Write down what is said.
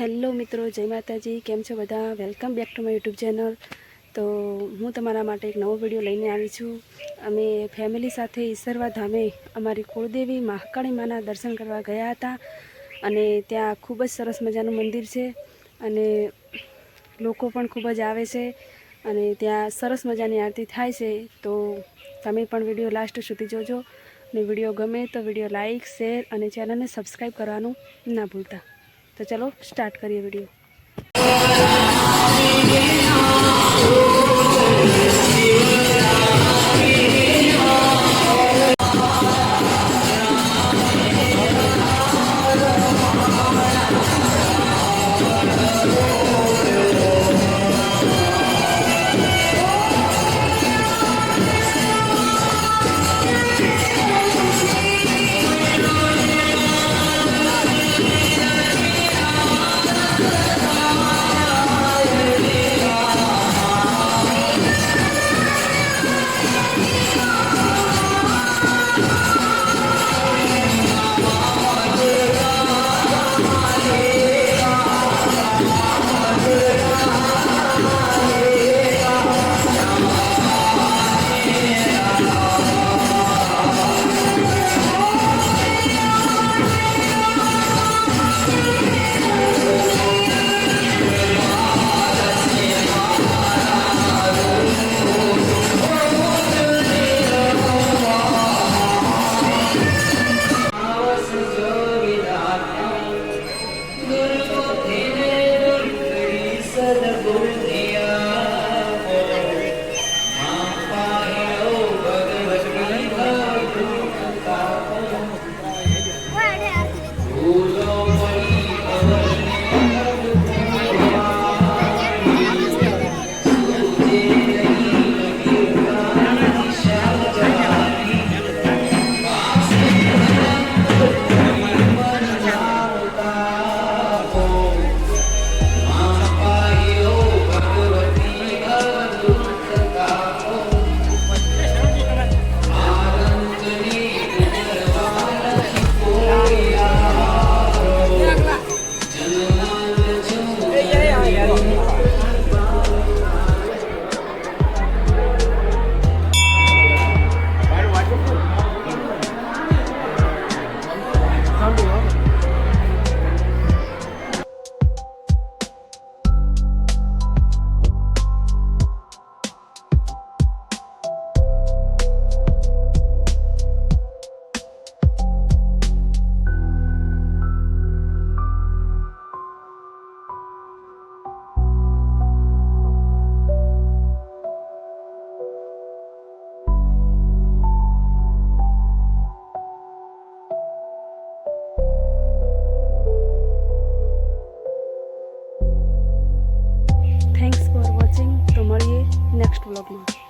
Hello મિત્રો, જય માતાજી. કેમ છો બધા? Welcome back to my YouTube channel તો હું તમારા માટે એક નવો વીડિયો લઈને આવી છું. અમે ફેમિલી સાથે ઈસરવા ધામે અમારી કુળદેવી મહાકાળી માના દર્શન કરવા ગયા હતા અને ત્યાં ખૂબ જ સરસ મજાનું મંદિર છે અને લોકો પણ ખૂબ જ આવે છે અને ત્યાં સરસ મજાની આરતી થાય છે. તો તમે પણ વીડિયો લાસ્ટ સુધી જોજો. અને વીડિયો ગમે તો વીડિયો લાઇક શેર અને ચેનલને સબસ્ક્રાઈબ કરવાનું ના ભૂલતા. તો ચલો સ્ટાર્ટ કરીએ video Brüder, der Brüder, vlog maar.